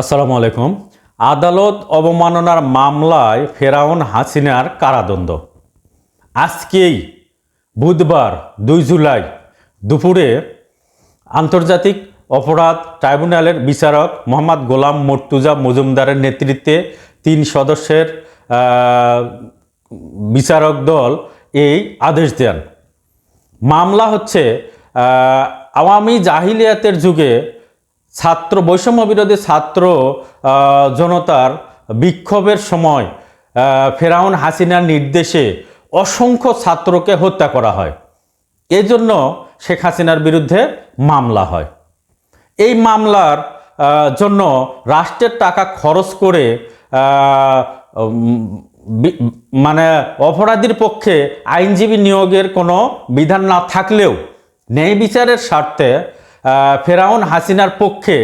আসসালামু আলাইকুম। আদালত অবমাননার মামলায় ফেরাউন হাসিনার কারাদণ্ড। আজকেই বুধবার দুই জুলাই দুপুরে আন্তর্জাতিক অপরাধ ট্রাইব্যুনালের বিচারক মোহাম্মদ গোলাম মর্তুজা মজুমদারের নেতৃত্বে তিন সদস্যের বিচারক দল এই আদেশ দেন। মামলা হচ্ছে আওয়ামী জাহিলিয়াতের যুগে ছাত্র, বৈষম্য বিরোধী ছাত্র জনতার বিক্ষোভের সময় ফেরাউন হাসিনার নির্দেশে অসংখ্য ছাত্রকে হত্যা করা হয়। এই জন্য শেখ হাসিনার বিরুদ্ধে মামলা হয়। এই মামলার জন্য রাষ্ট্রের টাকা খরচ করে মানে অপরাধীর পক্ষে আইনজীবী নিয়োগের কোনো বিধান না থাকলেও ন্যায় বিচারের স্বার্থে ফেরাউন হাসিনার পক্ষে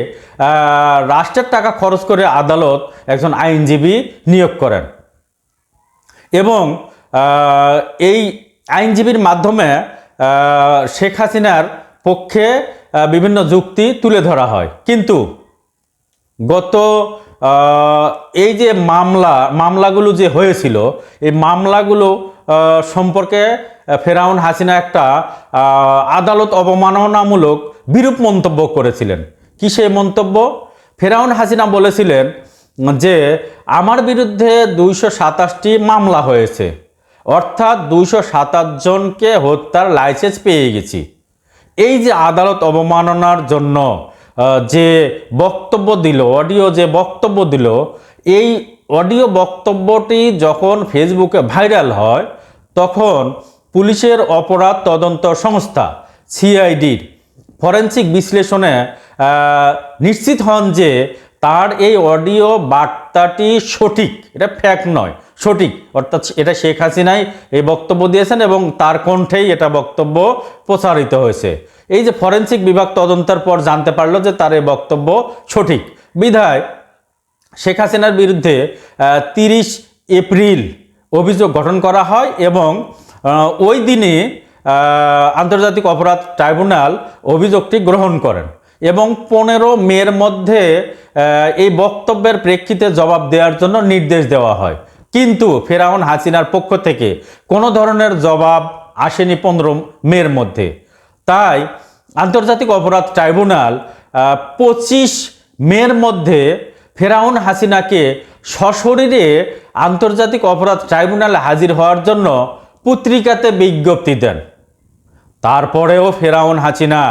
রাষ্ট্রের টাকা খরচ করে আদালত একজন আইনজীবী নিয়োগ করেন। এবং এই আইনজীবীর মাধ্যমে শেখ হাসিনার পক্ষে বিভিন্ন যুক্তি তুলে ধরা হয়। কিন্তু গত এই যে মামলা, মামলাগুলো যে হয়েছিল, এই মামলাগুলো সম্পর্কে ফেরাউন হাসিনা একটা আদালত অবমাননামূলক বিরূপ মন্তব্য করেছিলেন। কি সেই মন্তব্য? ফেরাউন হাসিনা বলেছিলেন যে, আমার বিরুদ্ধে দুইশো সাতাশটি মামলা হয়েছে। অর্থাৎ দুইশো সাতাশ জনকে হত্যার লাইসেন্স পেয়ে গেছি। এই যে আদালত অবমাননার জন্য যে বক্তব্য দিল, অডিও যে বক্তব্য দিল, এই অডিও বক্তব্যটি যখন ফেসবুকে ভাইরাল হয়, তখন পুলিশের অপরাধ তদন্ত সংস্থা, সিআইডির ফরেন্সিক বিশ্লেষণে নিশ্চিত হন যে তার এই অডিও বার্তাটি সঠিক। এটা ফ্যাক নয়, সঠিক। অর্থাৎ এটা শেখ হাসিনাই এই বক্তব্য দিয়েছেন এবং তার কণ্ঠেই এটা বক্তব্য প্রচারিত হয়েছে। এই যে ফরেন্সিক বিভাগ তদন্তের পর জানতে পারল যে তার এই বক্তব্য সঠিক। বিধায় শেখ হাসিনার বিরুদ্ধে তিরিশ এপ্রিল অভিযোগ গঠন করা হয় এবং ওই দিনে আন্তর্জাতিক অপরাধ ট্রাইব্যুনাল অভিযোগটি গ্রহণ করেন এবং পনেরো মের মধ্যে এই বক্তব্যের প্রেক্ষিতে জবাব দেওয়ার জন্য নির্দেশ দেওয়া হয়। কিন্তু ফেরাউন হাসিনার পক্ষ থেকে কোনো ধরনের জবাব আসেনি পনেরো মের মধ্যে। তাই আন্তর্জাতিক অপরাধ ট্রাইব্যুনাল পঁচিশ মের মধ্যে ফেরাউন হাসিনাকে সশরীরে আন্তর্জাতিক অপরাধ ট্রাইব্যুনালে হাজির হওয়ার জন্য পত্রিকাতে বিজ্ঞপ্তি দেন। তারপরেও ফেরাউন হাসিনা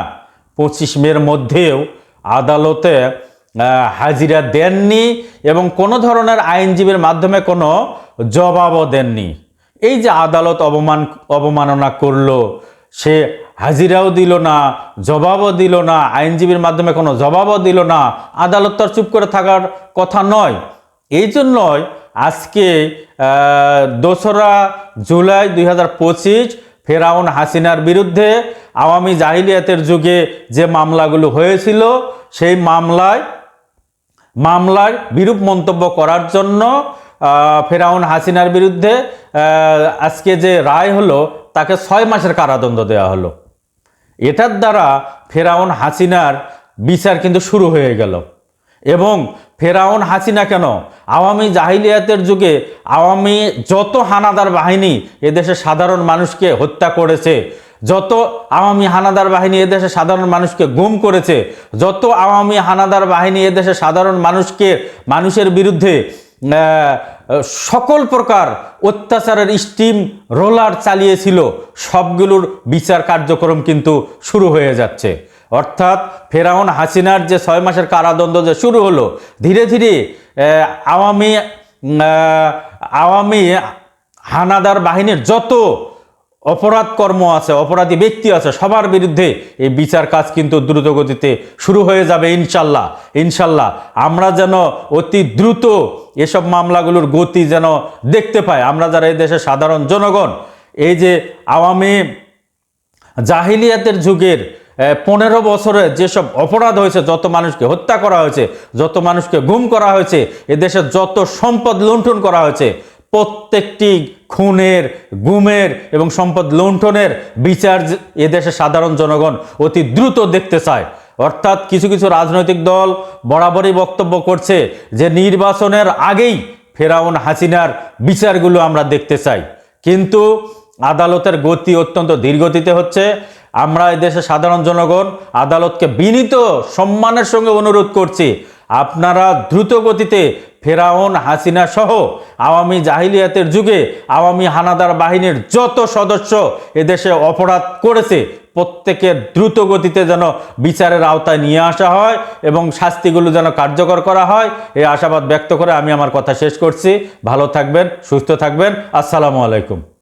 পঁচিশ মের মধ্যেও আদালতে হাজিরা দেননি এবং কোনো ধরনের আইনজীবীর মাধ্যমে কোনো জবাবও দেননি। এই যে আদালত অবমান, অবমাননা করল, সে হাজিরাও দিল না, জবাবও দিল না, আইনজীবীর মাধ্যমে কোনো জবাবও দিল না। আদালত তার চুপ করে থাকার কথা নয়। এই জন্যই আজকে দোসরা জুলাই দুই হাজার পঁচিশ ফেরাউন হাসিনার বিরুদ্ধে আওয়ামী জাহিলিয়াতের যুগে যে মামলাগুলো হয়েছিল, সেই মামলায় মামলার বিরূপ মন্তব্য করার জন্য ফেরাউন হাসিনার বিরুদ্ধে আজকে যে রায় হলো, তাকে ছয় মাসের কারাদণ্ড দেওয়া হলো। এটার দ্বারা ফেরাউন হাসিনার বিচার কিন্তু শুরু হয়ে গেল। এবং ফেরাউন হাসিনা কেন? আওয়ামী জাহিলিয়াতের যুগে আওয়ামী যত হানাদার বাহিনী এদেশে সাধারণ মানুষকে হত্যা করেছে, যত আওয়ামী হানাদার বাহিনী এদেশে সাধারণ মানুষকে গুম করেছে, যত আওয়ামী হানাদার বাহিনী এদেশে সাধারণ মানুষকে মানুষের বিরুদ্ধে সকল প্রকার অত্যাচারের স্টিম রোলার চালিয়েছিল। সবগুলোর বিচার কার্যক্রম কিন্তু শুরু হয়ে যাচ্ছে। অর্থাৎ ফেরাউন হাসিনার যে ছয় মাসের কারাদণ্ড যে শুরু হলো, ধীরে ধীরে আওয়ামী আওয়ামী হানাদার বাহিনীর যত অপরাধ কর্ম আছে, অপরাধী ব্যক্তি আছে, সবার বিরুদ্ধে এই বিচার কাজ কিন্তু দ্রুত গতিতে শুরু হয়ে যাবে ইনশাল্লাহ। ইনশাল্লাহ আমরা যেন অতি দ্রুত এসব মামলাগুলোর গতি যেন দেখতে পাই। আমরা যারা এই দেশের সাধারণ জনগণ, এই যে আওয়ামী জাহিলিয়াতের যুগের পনেরো বছরে যেসব অপরাধ হয়েছে, যত মানুষকে হত্যা করা হয়েছে, যত মানুষকে গুম করা হয়েছে এদেশে যত সম্পদ লুণ্ঠন করা হয়েছে প্রত্যেকটি খুনের, গুমের এবং সম্পদ লুণ্ঠনের বিচার এদেশের সাধারণ জনগণ অতি দ্রুত দেখতে চায়। অর্থাৎ কিছু কিছু রাজনৈতিক দল বরাবরই বক্তব্য করছে যে নির্বাচনের আগেই ফেরাউন হাসিনার বিচারগুলো আমরা দেখতে চাই। কিন্তু আদালতের গতি অত্যন্ত ধীরগতিতে হচ্ছে। আমরা এদেশে সাধারণ জনগণ আদালতকে বিনীত সম্মানের সঙ্গে অনুরোধ করছি। আপনারা দ্রুত গতিতে ফেরাউন, হাসিনা সহ আওয়ামী জাহিলিয়াতের যুগে আওয়ামী হানাদার বাহিনীর যত সদস্য এদেশে অপরাধ করেছে, প্রত্যেকের দ্রুত গতিতে যেন বিচারের আওতায় নিয়ে আসা হয় এবং শাস্তিগুলো যেন কার্যকর করা হয় এই আশাবাদ ব্যক্ত করে আমি আমার কথা শেষ করছি। ভালো থাকবেন, সুস্থ থাকবেন। আসসালামু আলাইকুম।